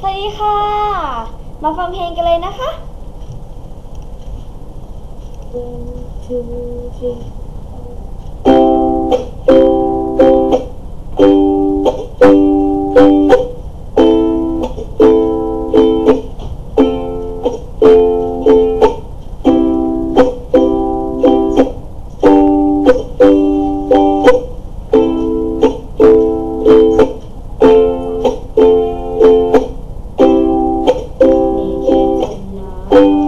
สวัสดีค่ะ มาฟังเพลงกันเลยนะคะนี่ Thank you.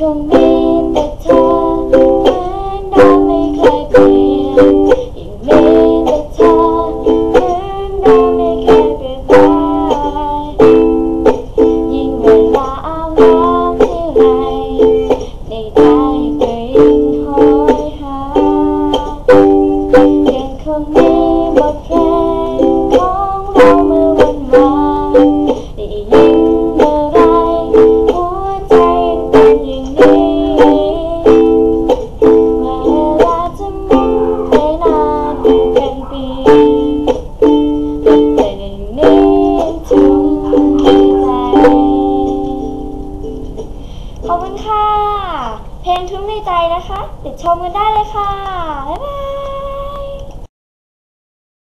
คงมีแต่เธอเหมือนเดิมไม่เคยเปลี่ยนยังมีแต่เธอเหมือนเดิมไม่เคยเปลี่ยนไปยิ่งเวลาอ้างว้างที่ไรในใจก็ยิ่งโหยหายังคงมีบทเพลงของเราเมื่อวันวานได้ยินเมื่อ งทุกในใจนะคะ ติดชมกันได้เลยค่ะ บ๊ายบาย